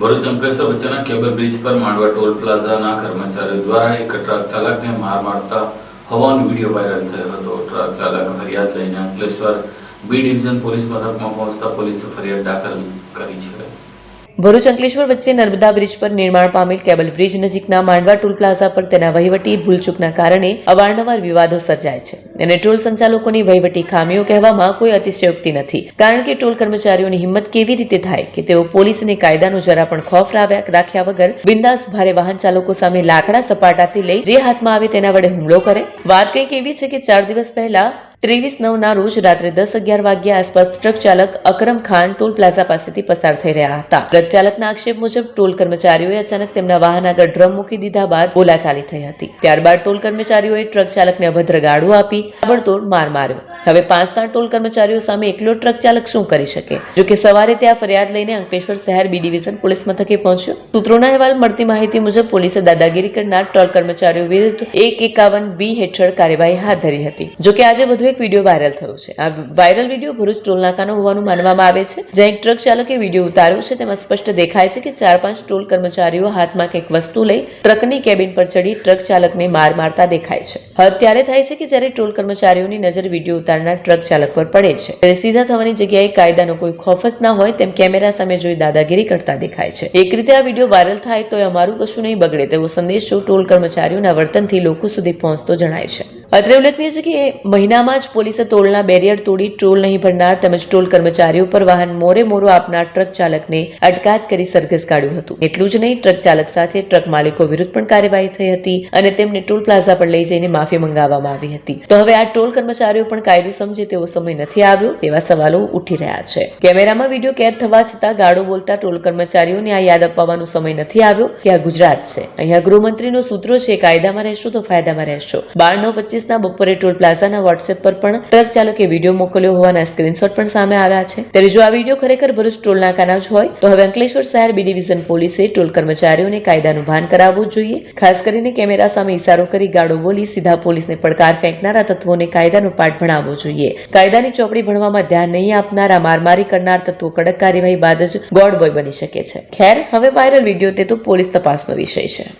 ભરૂચ અંકલેશ્વર વચ્ચેના cable bridge પર માંડવા toll પ્લાઝાના કર્મચારીઓ દ્વારા એક ટ્રક ચાલકને માર મારતા હોવાનો વીડિયો વાયરલ થયો હતો. ટ્રક ચાલક ફરિયાદ લઈને અંકલેશ્વર બી ડિવિઝન પોલીસ મથકમાં પહોંચતા પોલીસે ફરિયાદ દાખલ કરી છે. ભરૂચ અંકલેશ્વર વચ્ચે નર્મદા બ્રિજ પર નિર્માણ પામેલ કેબલ બ્રિજ નજીકના માંડવા ટોલ પ્લાઝા પર તેના વહીવટી ભૂલચૂકના કારણે અવારનવાર વિવાદો સર્જાય છે. અને ટોલ સંચાલકોની વહીવટી ખામીઓ કહેવામાં કોઈ અતિશયોક્તિ નથી. કારણ કે ટોલ કર્મચારીઓની હિંમત કેવી રીતે થાય કે તેઓ પોલીસ અને કાયદાનો જરા પણ ખોફ રાખ્યા વગર બિંદાસ ભારે વાહન ચાલકો સામે લાકડા સપાટાથી લઈ જે હાથમાં આવે તેના વડે હુમલો કરે? વાત કંઈક એવી છે કે ચાર દિવસ પહેલા ત્રેવીસ નવના રોજ રાત્રે દસ અગિયાર વાગ્યા આસપાસ ટ્રક ચાલક અકરમ ખાન ટોલ પ્લાઝા પાસેથી પસાર થઈ રહ્યા હતા. ટ્રક ચાલકના આક્ષેપ મુજબ ટોલ કર્મચારીઓએ અચાનક તેમના વાહન આગળ ડ્રમ મૂકી દીધા બાદ બોલાચાલી થઈ હતી. ત્યારબાદ ટોલ કર્મચારીઓએ ટ્રક ચાલકને અભદ્ર ગાળો આપી તાબડતોડ માર માર્યો. હવે પાંચ સાત ટોલ કર્મચારીઓ સામે એકલો ટ્રક ચાલક શું કરી શકે? જો કે સવારે ત્યાં ફરિયાદ લઈને અંકલેશ્વર શહેર બી ડિવિઝન પોલીસ મથકે પહોંચ્યો. સૂત્રોના અહેવાલ મળતી માહિતી મુજબ પોલીસે દાદાગીરી કરનાર ટોલ કર્મચારીઓ વિરુદ્ધ એક એકાવન બી હેઠળ કાર્યવાહી હાથ ધરી હતી. જો કે આજે વધુ એક વીડિયો વાયરલ થયો છે. આ વાયરલ વીડિયો ભરૂચ ટોલનાકાનો હોવાનું માનવામાં આવે છે. જ્યાં એક ટ્રક ચાલકે વીડિયો ઉતાર્યો છે. તેમાં સ્પષ્ટ દેખાય છે કે ચાર પાંચ ટોલ કર્મચારીઓ હાથમાં કંઈક વસ્તુ લઈ ટ્રકની કેબિન પર ચડી ટ્રક ચાલકને માર મારતા દેખાય છે. હદ થાય છે કે જ્યારે ટોલ કર્મચારીઓની નજર વીડિયો ઉતારનાર ટ્રક ચાલક પર પડે છે. ત્યારે સીધા થવાની જગ્યાએ કાયદાનો કોઈ ખોફ જ ના હોય તેમ કેમેરા સામે જોઈ દાદાગીરી કરતા દેખાય છે. એક રીતે આ વીડિયો વાયરલ થાય તો અમારું કશું નહીં બગડે તેવો સંદેશો ટોલ કર્મચારીઓના વર્તનથી લોકો સુધી પહોંચતો જણાય છે. અત્રે ઉલ્લેખનીય છે કે મહિનામાં જ પોલીસે ટોલના બેરિયર તોડી ટોલ નહીં ભરનાર તેમજ ટોલ કર્મચારીઓ પર વાહન મોરે મોરો આપનાર ટ્રક ચાલકને અટકાયત કરી સરઘસ કાઢ્યું હતું. એટલું જ નહીં, ટ્રક ચાલક સાથે ટ્રક માલિકો વિરુદ્ધ પણ કાર્યવાહી થઈ હતી અને તેમને ટોલ પ્લાઝા પર લઈ જઈને માફી મંગાવવામાં આવી હતી. તો હવે આ ટોલ કર્મચારીઓ પણ કાયદો સમજે તેવો સમય નથી આવ્યો તેવા સવાલો ઉઠી રહ્યા છે. કેમેરામાં વીડિયો કેદ થવા છતાં ગાડો બોલતા ટોલ કર્મચારીઓને આ યાદ અપાવવાનો સમય નથી આવ્યો કે આ ગુજરાત છે. અહીંયા ગૃહમંત્રીનો સૂત્રો છે, કાયદામાં રહેશો તો ફાયદામાં રહેશો. બાર નવ પચીસના બપોરે ટોલ પ્લાઝાના વોટ્સએપ પર પણ ટ્રક ચાલકે વીડિયો મોકલ્યો હોવાના સ્ક્રીનશોટ પણ સામે આવ્યા છે. ત્યારે જો આ વીડિયો ખરેખર ભરૂચ ટોલ નાકાના જ હોય, તો હવે અંકલેશ્વર શહેર બી ડિવિઝન પોલીસે ટોલ કર્મચારીઓને કાયદાનું ભાન કરાવવું જોઈએ. ખાસ કરીને કેમેરા સામે ઇશારો કરી ગાડો બોલી સીધા પોલીસને પડકાર ફેંકનારા તત્વોને કાયદાનો પાઠ ભણાવવો જોઈએ. કાયદાની ચોપડી ભણવામાં ધ્યાન નહીં આપનારા મારમારી કરનાર તત્વો કડક કાર્યવાહી બાદ જ ગોડ બોય બની શકે છે. ખેર, હવે વાયરલ વીડિયો તે તો પોલીસ તપાસનો વિષય છે.